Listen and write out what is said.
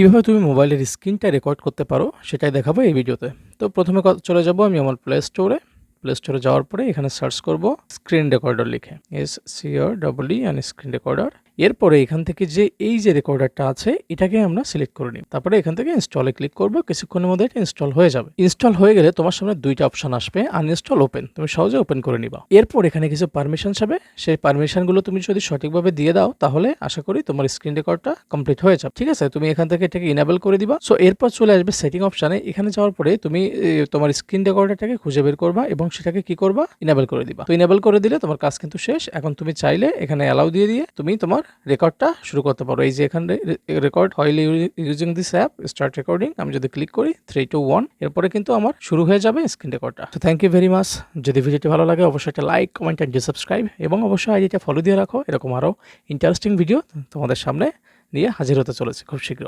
কীভাবে তুমি মোবাইলের স্ক্রিনটা রেকর্ড করতে পারো সেটাই দেখাবো এই ভিডিওতে। তো প্রথমে চলে যাব আমি আমার প্লে স্টোরে প্লে স্টোরে যাওয়ার পরে এখানে সার্চ করব স্ক্রিন রেকর্ডার লিখে। S C R double E and screen recorder এরপরে এখান থেকে যে এই যে রেকর্ডারটা আছে, এটাকে আমরা সিলেক্ট করে নিই। তারপরে এখান থেকে ইনস্টলে ক্লিক করব, কিছুক্ষণের মধ্যে এটা ইনস্টল হয়ে যাবে। ইনস্টল হয়ে গেলে তোমার সামনে দুইটা অপশন আসবে আনইনস্টল ওপেন তুমি সহজে ওপেন করে নিবা। এরপর এখানে কিছু পারমিশন যাবে সেই পারমিশনগুলো তুমি যদি সঠিকভাবে দিয়ে দাও, তাহলে আশা করি তোমার স্ক্রিন রেকর্ডটা কমপ্লিট হয়ে যাবে। ঠিক আছে? তুমি এখান থেকে এটাকে ইনেবল করে দিবা। সো এরপর চলে আসবে সেটিং অপশানে এখানে যাওয়ার পরে তুমি তোমার স্ক্রিন রেকর্ডারটাকে খুঁজে বের করবা এবং সেটাকে কি করবা? ইনেবল করে দিবা। তো ইনেবল করে দিলে তোমার কাজ কিন্তু শেষ। এখন তুমি চাইলে এখানে অ্যালাউ দিয়ে দিয়ে তুমি তোমার রেকর্ডটা শুরু করতে পারো। এই যে এখানে রেকর্ড হইল using this app start recording আমি যদি ক্লিক করি থ্রি টু ওয়ান এরপরে কিন্তু আমার শুরু হয়ে যাবে স্ক্রিন রেকর্ডটা তো থ্যাংক ইউ ভেরি মাচ যদি ভিডিওটি ভালো লাগে, অবশ্যই একটা লাইক কমেন্ট অ্যান্ড সাবস্ক্রাইব এবং অবশ্যই আইডিটা ফলো দিয়ে রাখো। এরকম আরও ইন্টারেস্টিং ভিডিও তোমাদের সামনে নিয়ে হাজির হতে চলেছে খুব শীঘ্র।